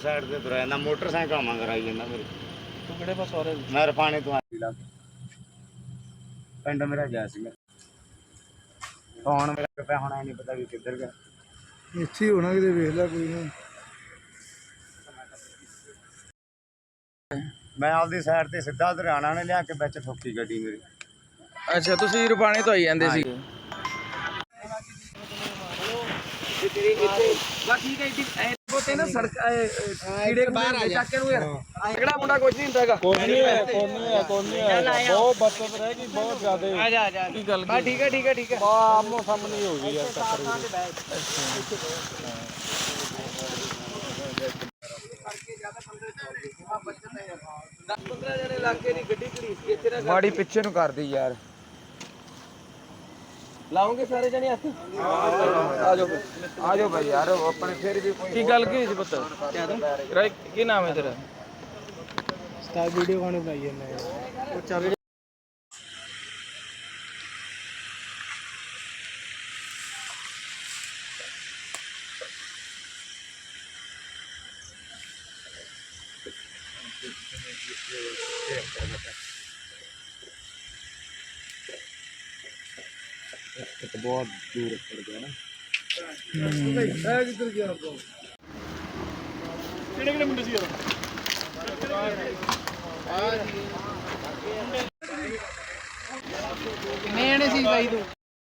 Side ਤੇ ਤੁਰਿਆ ਨਾ ਮੋਟਰਸਾਈਕਲ ਆਵਾਂ ਕਰਾਈ ਮੇਰੇ। ਤੂੰ ਕਿਹੜੇ ਪਾਸ ਮੈਂ ਰਫਾਣੇ ਤੋਂ ਆਈ ਪਿੰਡ ਮੇਰਾ ਜਾ ਸੀ ਕੌਣ ਮੇਰਾ ਕਿੱਥੇ ਹੋਣਾ ਨਹੀਂ ਪਤਾ ਵੀ ਕਿੱਧਰ ਗਿਆ। ਇੱਥੇ ਹੋਣਾ ਕਿਤੇ ਵੇਖ ਲੈ ਕੋਈ ਮੈਂ ਆਪਦੀ ਸਾਈਡ ਤੇ ਸਿੱਧਾ ਹਰਿਆਣਾ ਨੇ ਲਿਆ ਕੇ ਵਿੱਚ ਠੋਕੀ ਗੱਡੀ ਮੇਰੀ। ਅੱਛਾ ਤੁਸੀਂ ਰੁਪਾਣੇ ਤੋਂ ਆਈ ਜਾਂਦੇ ਸੀ। ਤੇਰੇ ਇੱਥੇ ਬਾ ਠੀਕ ਹੈ ਇੱਥੇ ਐ ਬੋਤੇ ਨਾ ਸੜਕ ਕੀੜੇ ਬਾਹਰ ਆ ਜਾ। ਚੱਕੇ ਨੂੰ ਯਾਰ ਕਿਹੜਾ ਮੁੰਡਾ ਕੁਝ ਨਹੀਂ ਹੁੰਦਾ ਹੈਗਾ। ਕੋਈ ਨਹੀਂ ਹੈ ਕੋਈ ਨਹੀਂ ਹੈ ਕੋਈ ਨਹੀਂ ਹੈ। ਬਹੁਤ ਬਚਤ ਰਹਿ ਗਈ ਬਹੁਤ ਜ਼ਿਆਦਾ। ਆ ਜਾ ਆ ਜਾ ਕੀ ਗੱਲ ਬਾ ਠੀਕ ਹੈ ਠੀਕ ਹੈ ਠੀਕ ਹੈ। ਆਮੋ ਸਾਹਮਣੇ ਹੋ ਗਈ ਯਾਰ ਟੱਕਰ ਮਾੜੀ ਪਿੱਛੇ ਨੂੰ ਕਰਦੀ ਯਾਰ। ਲਾਉਂਗੇ ਸਾਰੇ ਜਣੇ ਹੱਥ? ਆ ਜਾਓ ਆ ਜਾਓ ਭਾਈ ਯਾਰ ਆਪਣੇ ਫਿਰ ਵੀ ਕੋਈ ਕੀ ਗੱਲ ਕੀ ਸੀ ਪੁੱਤ? ਰਾਈ ਕੀ ਨਾਮ ਹੈ ਤੇਰਾ? ਸਟਾਰ ਵੀਡੀਓ ਕਾਣੇ ਬਣਾਈ ਜਾਂਦੇ ਉਹ ਚੱਲ ਬਹੁਤ ਦੂਰ ਪੜ ਗਿਆ ਨਾ ਇਹ ਕਿੱਧਰ ਗਿਆ ਆਪਾਂ ਕਿਹੜੇ ਕਿਹੜੇ ਮੁੰਡੇ ਸੀ ਯਾਰ ਕਿੰਨੇ ਜਣੇ ਸੀ ਬਾਈ ਤੂੰ।